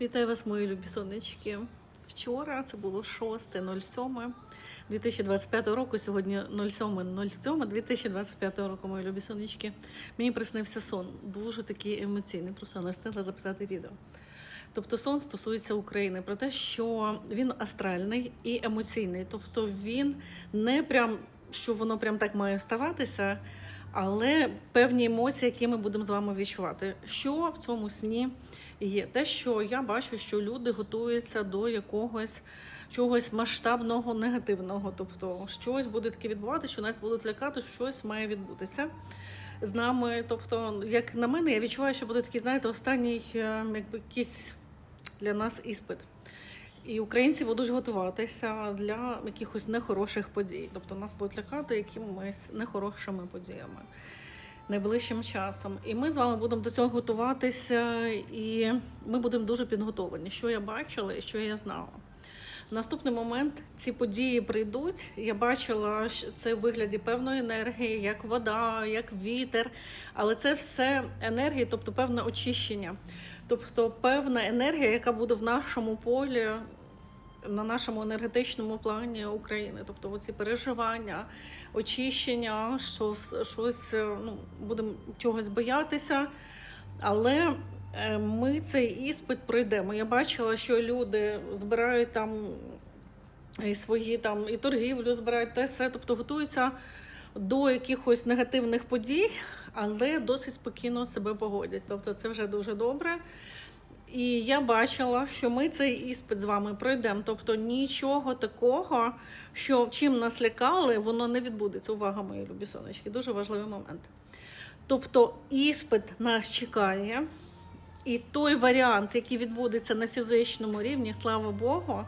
Вітаю вас, мої любі сонечки. Вчора це було 6.07 2025 року. Сьогодні 07.07 2025 року, мої любі сонечки. Мені приснився сон. Дуже такий емоційний. Просто не встигла записати відео. Тобто сон стосується України про те, що він астральний і емоційний. Тобто він не прям що воно прям так має ставатися, але певні емоції, які ми будемо з вами відчувати. Що в цьому сні є? Те, що я бачу, що люди готуються до якогось чогось масштабного негативного. Тобто, щось буде таке відбуватися, що нас будуть лякати, щось має відбутися. З нами, тобто, як на мене, я відчуваю, що буде такий, знаєте, останній е, якби якийсь для нас іспит. І українці будуть готуватися для якихось нехороших подій. Тобто нас будуть лякати якимись нехорошими подіями найближчим часом. І ми з вами будемо до цього готуватися, і ми будемо дуже підготовлені, що я бачила і що я знала. Наступний момент ці події прийдуть. Я бачила це в вигляді певної енергії, як вода, як вітер, але це все енергії, тобто певне очищення, тобто певна енергія, яка буде в нашому полі. На нашому енергетичному плані України, тобто оці переживання, очищення, що щось е, ну, будемо чогось боятися, але ми цей іспит пройдемо. Я бачила, що люди збирають там і свої там і торгівлю, збирають те все, тобто готуються до якихось негативних подій, але досить спокійно себе поводять. Тобто це вже дуже добре. І я бачила, що ми цей іспит з вами пройдемо. Тобто нічого такого, що чим нас лякали, воно не відбудеться. Увага, мої любі сонечки, дуже важливий момент. Тобто, іспит нас чекає, і той варіант, який відбудеться на фізичному рівні, слава Богу,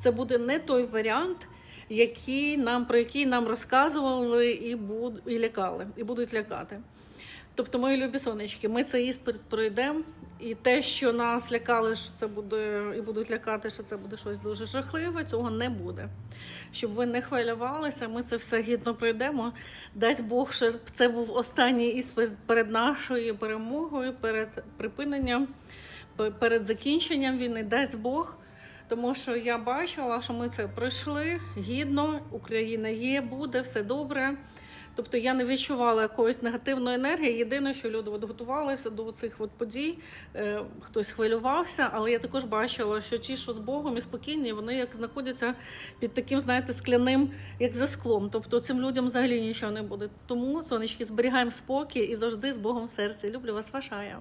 це буде не той варіант, який нам, про який нам розказували і, буд, і лякали, і будуть лякати. Тобто, мої любі сонечки, ми цей іспит пройдемо, і те, що нас лякали, що це буде, і будуть лякати, що це буде щось дуже жахливе, цього не буде. Щоб ви не хвилювалися, ми це все гідно пройдемо. Дасть Бог, що це був останній іспит перед нашою перемогою, перед припиненням, перед закінченням війни. Дасть Бог. Тому що я бачила, що ми це пройшли гідно, Україна є, буде, все добре. Тобто я не відчувала якоїсь негативної енергії. Єдине, що люди от готувалися до цих от подій, е, хтось хвилювався, але я також бачила, що ті, що з Богом і спокійні, вони як знаходяться під таким, знаєте, скляним, як за склом. Тобто цим людям взагалі нічого не буде. Тому сонечки зберігаємо спокій і завжди з Богом в серці. Люблю вас, ваша.